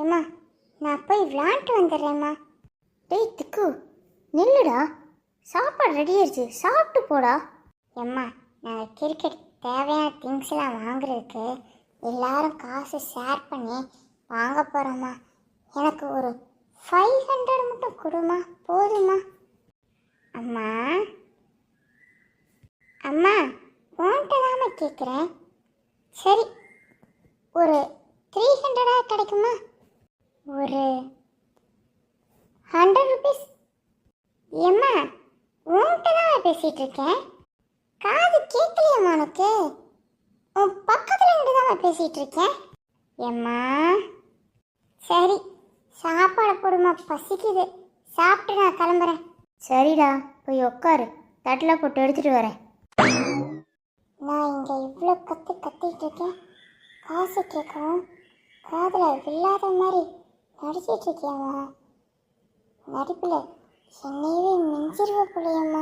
ஏம்மா? நான் போய் விளாண்டு வந்துடுறேம்மா. டேய் திக்கு நில்லுடா. சாப்பாடு ரெடி ஆயிடுச்சு சாப்பிட்டு போடா. எம்மா நாங்கள் கிரிக்கெட் தேவையான திங்ஸ்லாம் வாங்குறதுக்கு எல்லாரும் காசு ஷேர் பண்ணி வாங்க போகிறோம்மா எனக்கு ஒரு ஃபைவ் ஹண்ட்ரட் மட்டும் கொடுமா? போதுமா? அம்மா? அம்மா உன்கிட்ட கேட்குறேன் சரி ஒரு த்ரீ ஹண்ட்ரடாக கிடைக்குமா? ஒரு ஹண்ட்ரட் ருபீஸ் ஏம்மா உன்கிட்ட தான் பேசிகிட்டு இருக்கேன். காது கேட்கலையம்மா உனக்கு. உன் பக்கத்தில் இருந்து தான் பேசிகிட்டு இருக்கேன். ஏம்மா சரி சாப்பாடு போடுமா பசிக்குது. சாப்பிட்டு நான் கிளம்புறேன். சரிடா போய் உட்காரு தட்டில் போட்டு எடுத்துட்டு வரேன். நான் இங்கே இவ்வளோ கத்து கத்திட்டு இருக்கேன். காசு கேட்கவும் காதில் வில்லாத மாதிரி நடிச்சிட்டு இருக்கியம்மா நடிப்பில் என்னையவே மிஞ்சிருவ பிள்ளையம்மா